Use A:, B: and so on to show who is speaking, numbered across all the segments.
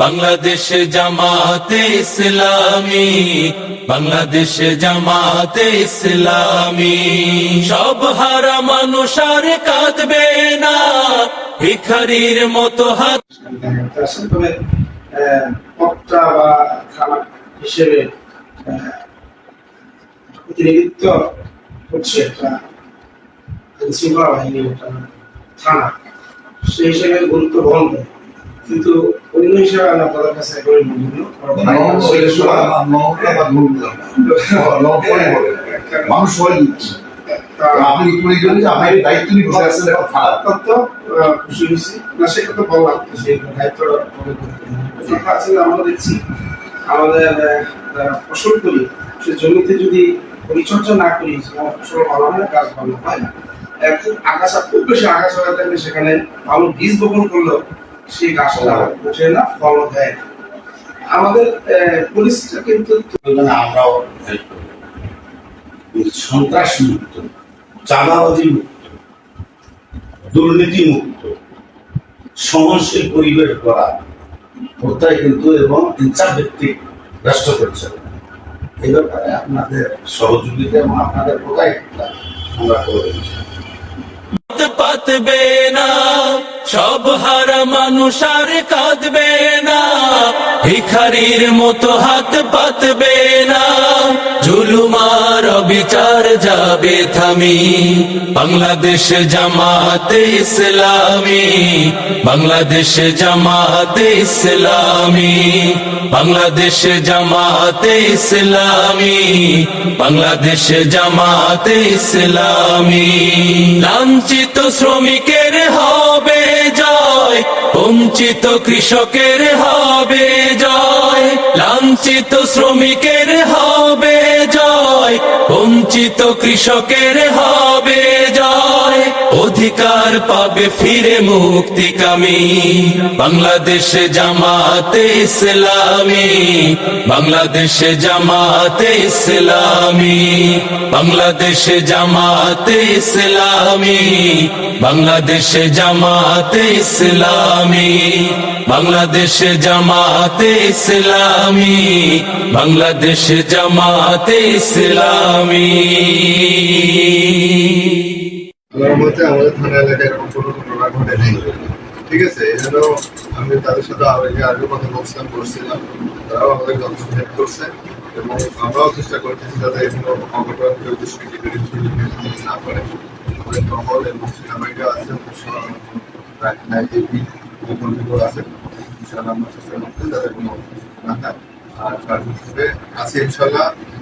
A: বাংলাদেশ জামাতে ইসলামী, বাংলাদেশ জামাতে ইসলামী। সব হারা মানুষ আর কাঁদবে না, ভিখারির মতো হাত
B: হিসেবে প্রতিনিধিত্ব একটা থানা। সেই হিসেবে গুরুত্ব বহন করে। কিন্তু অন্য হিসেবে কাছে
C: মানুষ আপনি করে গেলে যে দায়িত্ব নিয়ে বসে আছেন? এখন খারাপ
B: অত্যন্ত খুশি হয়েছি। না সেটা তো বললাম সেই দায়িত্বটা পালন করতে হবে। যেটা আছে যে আমরা দেখছি। আমাদের ফসল করি সে জমিতে যদি পরিচর্যা না করি ফসল ভালো হয় গাছ ভালো হয় না। খুব আগাছা খুব বেশি আগাছা হয়ে থাকলে সেখানে ভালো বীজ বপন করলেও সেই গাছটা ওঠে না ফল দেয় না। আমাদের পরিস্থিতিটা কিন্তু
C: মানে আমরাও হেল্প করি সন্ত্রাস মুক্ত চাঁদাবাজি মুক্ত দুর্নীতি মুক্ত সহনশীল পরিবেশ করা ওটাই কিন্তু এবং ইনসাফ ভিত্তিক রাষ্ট্র পরিচালনা। এই ব্যাপারে আপনাদের সহযোগিতা এবং আপনাদের প্রোটাইটটা আমরা করে দিচ্ছি।
A: পাতবে সব হারা মানুষ আর কাঁদবে না। ভিখারির মতো হাত পাতবে না। জুলুমার বিচার যাবে থামি। বাংলাদেশ জামাতে ইসলামী, বাংলাদেশ জামাতে ইসলামী, বাংলাদেশ জামাতে ইসলামী, বাংলাদেশ জামাতে ইসলামী। লাঞ্ছিত শ্রমিকের হবে জয়, বঞ্চিত কৃষকের হবে জয়, লাঞ্ছিত শ্রমিকের হবে বঞ্চিত কৃষকের হবে জয় অধিকার পাবে ফিরে মুক্তিকামী বাংলাদেশে জামাতে ইসলামী। বাংলাদেশে জামাতে ইসলামী। বাংলাদেশে জামাতে ইসলামী। বাংলাদেশে জামাতে ইসলামী। বাংলাদেশে জামাতে ইসলামী। বাংলাদেশে জামাতে ইসলামী।
D: আমার মতে আমাদের থানা এলাকায় এরকম কোনো ঘটনা ঘটে নেই। ঠিক আছে? এই জন্য আমি তাদের সাথে আগে আগে কথা বলছিলাম বলছিলাম। তারাও আমাদের যথেষ্ট হেল্প করছে এবং আমরাও চেষ্টা করতেছি যাতে এগুলো অঘটন কেউ দুষ্কৃতি না করে আমাদের টহল এবং সেনাবাহিনীরা আছে নাইনটি কন্ট্রিবিউট আছে। ইনশাআল্লাহ আমরা চেষ্টা করতে যাতে কোনো না থাকে আর সার্ভিসে আছে ইনশাআল্লাহ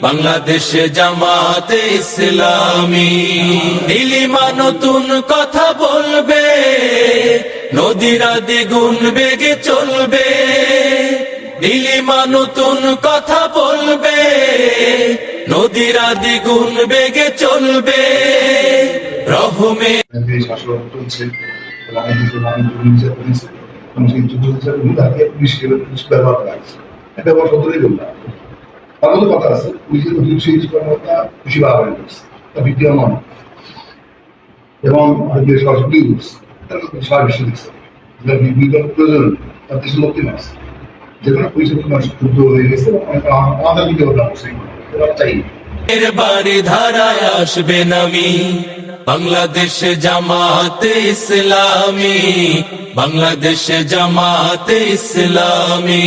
A: বাংলাদেশ জামাতে ইসলামী। নীলিমা নতুন কথা বলবে, নদীরা দ্বিগুণ বেগে চলবে। নীলিমা নতুন কথা বলবে, নদীরা দ্বিগুণ বেগে চলবে। রহমে
E: করেছে ব্যবহার করা হয়েছে। এটা তারও তো কথা আছে। পুলিশের অধিক সেই কর্মকর্তা বাড়াবাড়ি করছে তা বিদ্যমান এবং যে করছে তারা সারা বিশ্ব দিচ্ছে। যেটা প্রয়োজন, তার মাস যেখানে মানুষ হয়ে গেছে আমাদের বিদ্যমান করছে এরা চাই
A: ধারায় আসবে নামি। বাংলাদেশ জামাতে ইসলামী। বাংলাদেশ জামাতে ইসলামী।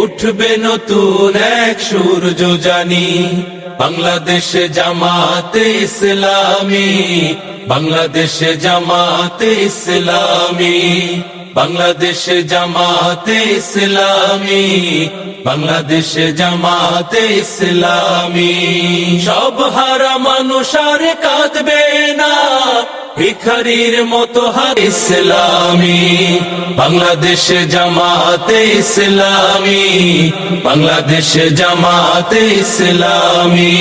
A: উঠবে নতুন এক সূর্য জানি, বাংলাদেশে জামাতে ইসলামী, বাংলাদেশে জামাতে ইসলামী, বাংলাদেশে জামাতে ইসলামী, বাংলাদেশে জামাতে ইসলামী। সব হারা মানুষ আর কাঁদবে না ভিখারির মতো হার ইসলামী। বাংলাদেশ জামাতে ইসলামী। বাংলাদেশ জামাতে ইসলামী।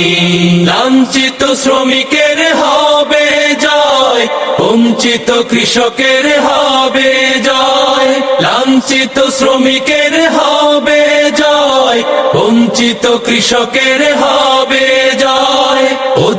A: লাঞ্ছিত শ্রমিকের হবে জয়, বঞ্চিত কৃষকের হবে জয়। লাঞ্ছিত শ্রমিকের হবে জয়, বঞ্চিত কৃষকের হবে